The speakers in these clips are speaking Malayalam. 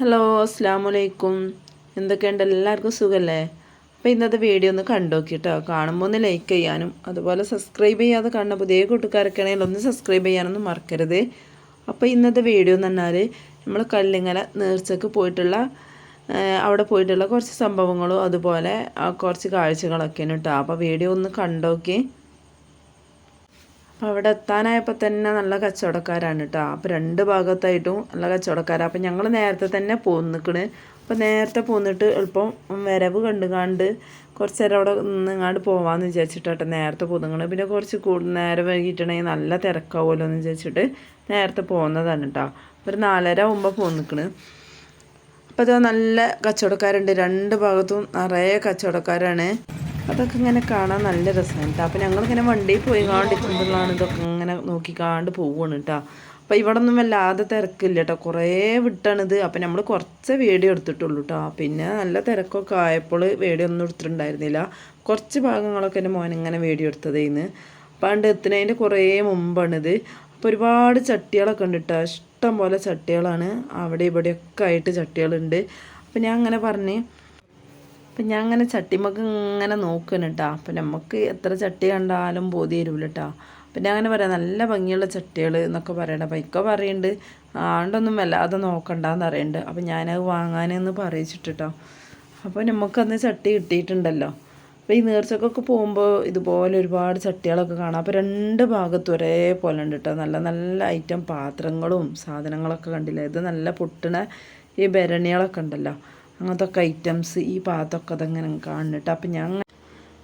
ഹലോ അസ്സാം വലൈക്കും എന്തൊക്കെയുണ്ട്? എല്ലാവർക്കും സുഖമല്ലേ അപ്പോൾ ഇന്നത്തെ വീഡിയോ ഒന്ന് കണ്ടോക്കി കേട്ടോ കാണുമ്പോൾ ഒന്ന് ലൈക്ക് ചെയ്യാനും അതുപോലെ സബ്സ്ക്രൈബ് ചെയ്യാതെ കാണുന്ന പുതിയ കൂട്ടുകാരൊക്കെ ആണെങ്കിൽ ഒന്ന് സബ്സ്ക്രൈബ് ചെയ്യാനൊന്നും മറക്കരുത്. അപ്പോൾ ഇന്നത്തെ വീഡിയോ എന്ന് പറഞ്ഞാൽ നമ്മൾ കല്ലിങ്ങല നേർച്ചക്ക് പോയിട്ടുള്ള അവിടെ പോയിട്ടുള്ള കുറച്ച് സംഭവങ്ങളും അതുപോലെ കുറച്ച് കാഴ്ചകളൊക്കെയാണ് കേട്ടോ. അപ്പോൾ വീഡിയോ ഒന്ന് കണ്ടോക്കി അപ്പോൾ അവിടെ എത്താനായപ്പോൾ തന്നെ നല്ല കച്ചവടക്കാരാണ് കേട്ടോ അപ്പോൾ രണ്ട് ഭാഗത്തായിട്ടും നല്ല കച്ചവടക്കാരാണ് അപ്പോൾ ഞങ്ങൾ നേരത്തെ തന്നെ പോന്ന് പോന്നിക്കണ്. അപ്പോൾ നേരത്തെ പോന്നിട്ട് എളുപ്പം വരവ് കണ്ടുകാണ്ട് കുറച്ച് നേരം അവിടെ നിന്നങ്ങാണ്ട് പോവാമെന്ന് വിചാരിച്ചിട്ട് നേരത്തെ പോന്നിങ്ങണ് പിന്നെ കുറച്ച് കൂടുതൽ നേരം വൈകിട്ടുണ്ടെങ്കിൽ നല്ല തിരക്കാവുമല്ലോ എന്ന് വിചാരിച്ചിട്ട് നേരത്തെ പോകുന്നതാണ് കേട്ടോ ഒരു നാലര ആകുമ്പോൾ പോന്നിക്കണ്. അപ്പോൾ അത് നല്ല കച്ചവടക്കാരുണ്ട്. രണ്ട് ഭാഗത്തും നിറയെ കച്ചവടക്കാരാണ്. അതൊക്കെ ഇങ്ങനെ കാണാൻ നല്ല രസമാണ് കേട്ടോ അപ്പോൾ ഞങ്ങളിങ്ങനെ വണ്ടിയിൽ പോയി കാണ്ടിരിക്കുമ്പോഴാണ് ഇതൊക്കെ ഇങ്ങനെ നോക്കിക്കാണ്ട് പോവുകയാണ് കേട്ടോ അപ്പോൾ ഇവിടെ ഒന്നും വല്ലാതെ തിരക്കില്ല കേട്ടോ കുറേ വിട്ടാണിത്. അപ്പോൾ നമ്മൾ കുറച്ച് വീഡിയോ എടുത്തിട്ടുള്ളൂ കേട്ടോ പിന്നെ നല്ല തിരക്കൊക്കെ ആയപ്പോൾ വീഡിയോ ഒന്നും എടുത്തിട്ടുണ്ടായിരുന്നില്ല. കുറച്ച് ഭാഗങ്ങളൊക്കെ എന്റെ മോനിങ്ങനെ വീഡിയോ എടുത്തതേന്ന്. അതുകൊണ്ട് എത്തുന്നതിന്റെ കുറേ മുമ്പാണിത്. അപ്പോൾ ഒരുപാട് ചട്ടികളൊക്കെ ഉണ്ട് കേട്ടോ ഇഷ്ടം പോലെ ചട്ടികളാണ്. അവിടെ ഇവിടെയൊക്കെ ആയിട്ട് ചട്ടികളുണ്ട്. അപ്പോൾ ഞാൻ അങ്ങനെ പറഞ്ഞ് അപ്പം ഞാൻ അങ്ങനെ ചട്ടിമക്ക് ഇങ്ങനെ നോക്കണം കേട്ടോ അപ്പം നമുക്ക് എത്ര ചട്ടി കണ്ടാലും ബോധി തരൂല കേട്ടോ ഞാൻ അങ്ങനെ പറയാം നല്ല ഭംഗിയുള്ള ചട്ടികൾ എന്നൊക്കെ പറയണം അപ്പം ഇക്ക പറയുന്നുണ്ട് ആണ്ടൊന്നും വല്ലാതെ നോക്കണ്ടെന്ന് പറയുന്നുണ്ട് അപ്പം ഞാനത് വാങ്ങാനെന്ന് പറയിച്ചിട്ടോ അപ്പോൾ നമുക്കന്ന് ചട്ടി കിട്ടിയിട്ടുണ്ടല്ലോ. അപ്പോൾ ഈ നേർച്ചക്കൊക്കെ പോകുമ്പോൾ ഇതുപോലെ ഒരുപാട് ചട്ടികളൊക്കെ കാണാം. അപ്പോൾ രണ്ട് ഭാഗത്തും ഒരേപോലെ ഉണ്ട് കേട്ടോ നല്ല നല്ല ഐറ്റം പാത്രങ്ങളും സാധനങ്ങളൊക്കെ കണ്ടില്ല? ഇത് നല്ല പൊട്ടണ ഈ ഭരണികളൊക്കെ ഉണ്ടല്ലോ. അങ്ങനത്തെ ഐറ്റംസ് ഈ ഭാഗത്തൊക്കെ അതങ്ങനെ കാണുന്നുണ്ട്. അപ്പം ഞങ്ങൾ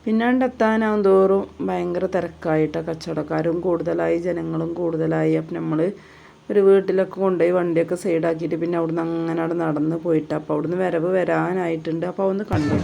പിന്നാണ്ട് എത്താനാവും തോറും ഭയങ്കര തിരക്കായിട്ട് കച്ചവടക്കാരും കൂടുതലായി ജനങ്ങളും കൂടുതലായി. അപ്പം നമ്മൾ ഒരു വീട്ടിലൊക്കെ കൊണ്ടുപോയി വണ്ടിയൊക്കെ സൈഡാക്കിയിട്ട് പിന്നെ അവിടുന്ന് അങ്ങനെ അവിടെ നടന്ന് പോയിട്ട് അപ്പോൾ അവിടുന്ന് വരവ് വരാനായിട്ടുണ്ട്. അപ്പോൾ ഒന്ന് കണ്ടു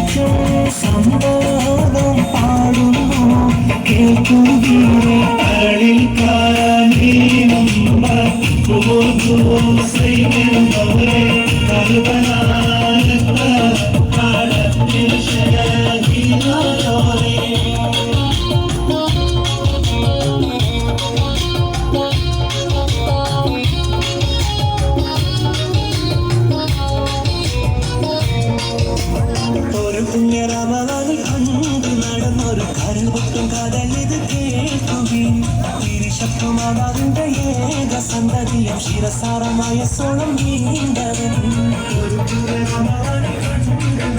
കേട്ടോ സംബോധം പാടുന്നു. കേൾക്കുകളിൽ അരളിൽ കാനീനം ചെയ്യുന്നവരെ കരുതനാലത്ത ശത്രുമാതാവിന്റെ ഏക സന്തതിയും ശിരസാരമായ സോളം നീണ്ടവൻ ഒരു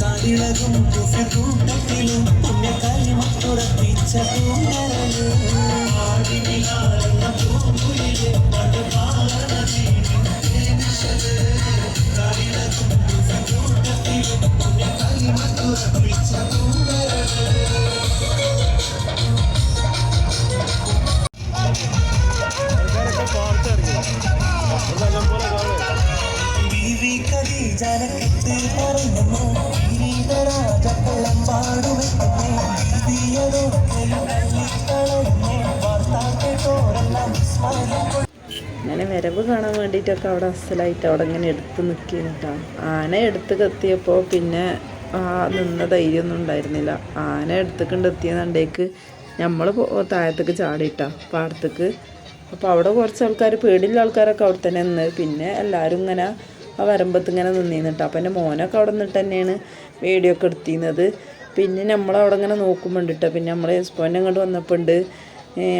കാടിളകും കൂട്ടത്തിലും പുണ്യ കരിമത്തുറപ്പിച്ച പൂങ്കരൽ കാടിളകും കൂട്ടത്തിലും പുണ്യ കരിമത്തുറപ്പിച്ച പൂങ്കരൽ വരവ് കാണാൻ വേണ്ടിയിട്ടൊക്കെ അവിടെ അസലായിട്ട് അവിടെ ഇങ്ങനെ എടുത്ത് നിൽക്കുന്നു ആന എടുത്ത് കത്തിയപ്പോൾ പിന്നെ ആ നിന്ന ധൈര്യമൊന്നും ഉണ്ടായിരുന്നില്ല. ആന എടുത്തുകൊണ്ട് എത്തിയതുകൊണ്ടേക്ക് നമ്മൾ താഴത്തേക്ക് ചാടിയിട്ടാ പാടത്തേക്ക്. അപ്പോൾ അവിടെ കുറച്ച് ആൾക്കാർ പേടിയുള്ള ആൾക്കാരൊക്കെ അവിടെ തന്നെ നിന്ന്. പിന്നെ എല്ലാവരും ഇങ്ങനെ ആ വരമ്പത്ത് ഇങ്ങനെ നിന്നിരുന്നിട്ട് അപ്പം എന്റെ മോനൊക്കെ അവിടെ നിന്നിട്ട് തന്നെയാണ് വീഡിയോ ഒക്കെ എടുത്തിരുന്നത്. പിന്നെ നമ്മളവിടെ ഇങ്ങനെ നോക്കുമ്പോണ്ടിട്ടോ പിന്നെ നമ്മൾ ഹസ്ബൻഡ് അങ്ങോട്ട് വന്നപ്പോൾ ഉണ്ട്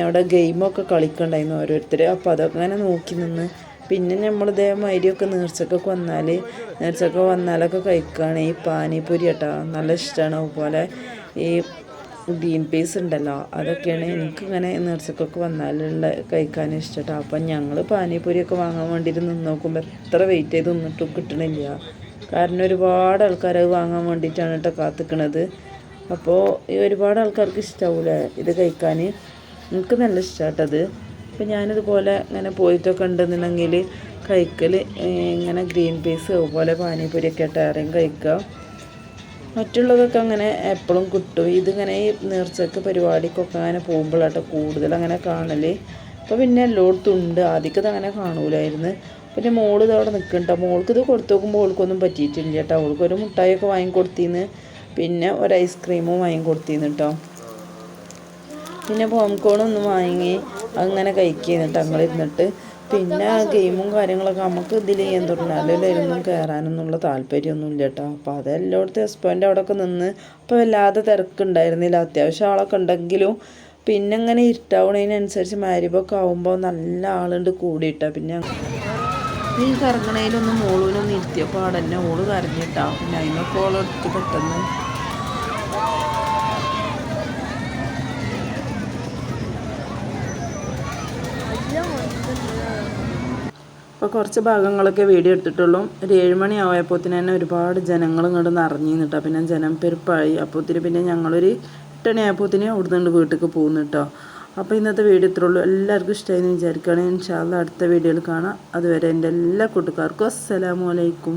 അവിടെ ഗെയിമൊക്കെ കളിക്കണ്ടായിരുന്നു ഓരോരുത്തർ അപ്പോൾ അതൊക്കെ അങ്ങനെ നോക്കി നിന്ന് പിന്നെ നമ്മൾ ഇതേമാതിരിയൊക്കെ നേർച്ചക്കൊക്കെ വന്നാൽ നേർച്ചൊക്കെ വന്നാലൊക്കെ കഴിക്കുകയാണ് ഈ പാനിപ്പൂരി കേട്ടോ. നല്ല ഇഷ്ടമാണ് അതുപോലെ ഈ ഗ്രീൻ പീസ് ഉണ്ടല്ലോ അതൊക്കെയാണ് എനിക്കിങ്ങനെ നേർച്ചക്കൊക്കെ വന്നാലുള്ള കഴിക്കാൻ ഇഷ്ടട്ടോ. അപ്പം ഞങ്ങൾ പാനിപ്പൂരിയൊക്കെ വാങ്ങാൻ വേണ്ടിയിട്ട് നിന്ന് നോക്കുമ്പോൾ എത്ര വെയിറ്റ് ചെയ്ത് നിന്നിട്ടും കിട്ടണില്ല. കാരണം ഒരുപാട് ആൾക്കാർ അത് വാങ്ങാൻ വേണ്ടിയിട്ടാണ് കേട്ടോ കാത്തിക്കണത്. അപ്പോൾ ഈ ഒരുപാട് ആൾക്കാർക്ക് ഇഷ്ടാവൂലേ ഇത് കഴിക്കാൻ എനിക്ക് നല്ല ഇഷ്ടമായിട്ടത് അപ്പം ഞാനിതുപോലെ ഇങ്ങനെ പോയിട്ടൊക്കെ ഉണ്ടെന്നുണ്ടെങ്കിൽ കഴിക്കൽ ഇങ്ങനെ ഗ്രീൻ പീസ് അതുപോലെ പാനിപ്പൂരിയൊക്കെ ആയിട്ട് ആരെയും കഴിക്കുക. മറ്റുള്ളതൊക്കെ അങ്ങനെ എപ്പോഴും കിട്ടും. ഇതിങ്ങനെ ഈ നേർച്ചക്ക് പരിപാടിക്കൊക്കെ അങ്ങനെ പോകുമ്പോഴാട്ടോ കൂടുതൽ അങ്ങനെ കാണൽ അപ്പോൾ പിന്നെ എല്ലായിടത്തും ഉണ്ട്. ആദ്യമൊക്കെ അങ്ങനെ കാണൂലായിരുന്നു. പിന്നെ മോൾ ഇത് അവിടെ നിൽക്കണ്ട മോൾക്ക് ഇത് കൊടുത്തു നോക്കുമ്പോൾ ഓൾക്കൊന്നും പറ്റിയിട്ടില്ല കേട്ടോ. അവൾക്കൊരു മുട്ടായിയൊക്കെ വാങ്ങി കൊടുത്തിന്ന് പിന്നെ ഒരു ഐസ്ക്രീമും വാങ്ങി കേട്ടോ. പിന്നെ പോംകോൺ ഒന്ന് വാങ്ങി അങ്ങനെ കഴിക്കുന്നിട്ട് ഞങ്ങളിരുന്നിട്ട് പിന്നെ ആ ഗെയിമും കാര്യങ്ങളൊക്കെ നമുക്ക് ഇതിൽ ഇതിലൊന്നും കയറാനൊന്നുള്ള താല്പര്യമൊന്നും ഇല്ല കേട്ടോ. അപ്പോൾ അതെല്ലായിടത്തും ഹസ്ബൻഡ് അവിടെയൊക്കെ നിന്ന് അപ്പോൾ വല്ലാതെ തിരക്കുണ്ടായിരുന്നില്ല അത്യാവശ്യം ആളൊക്കെ ഉണ്ടെങ്കിലും പിന്നെ അങ്ങനെ ഇരുട്ടാവണതിനനുസരിച്ച് മാരിബൊക്കെ ആവുമ്പോൾ നല്ല ആളുണ്ട് കൂടിയിട്ടാ പിന്നെ ഈ കറങ്ങണേലൊന്നും മോളൂനൊന്നും ഇരുത്തിയപ്പോൾ അവിടെ തന്നെ ഓൾ കരഞ്ഞിട്ടാ പിന്നെ അതിനൊക്കെ ഓളെടുത്ത് പെട്ടെന്ന് അപ്പോൾ കുറച്ച് ഭാഗങ്ങളൊക്കെ വീഡിയോ എടുത്തിട്ടുള്ളൂ. ഒരു ഏഴുമണി ആയപ്പോത്തിന് തന്നെ ഒരുപാട് ജനങ്ങൾ ഇങ്ങോട്ട് നിറഞ്ഞു നിന്നിട്ടോ. പിന്നെ ജനം പെരുപ്പായി. അപ്പോത്തിന് പിന്നെ ഞങ്ങളൊരു എട്ടണി ആയപ്പോത്തിന് അവിടെ നിന്ന് വീട്ടിലേക്ക് പോകുന്നു കേട്ടോ അപ്പോൾ ഇന്നത്തെ വീഡിയോ ഇത്രേ ഉള്ളൂ. എല്ലാവർക്കും ഇഷ്ടമായി എന്ന് വിചാരിക്കുകയാണെങ്കിൽ ഇൻഷാല്ല അടുത്ത വീഡിയോയിൽ കാണാം. അതുവരെ എന്റെ എല്ലാ കൂട്ടുകാർക്കും അസ്സലാമു അലൈക്കും.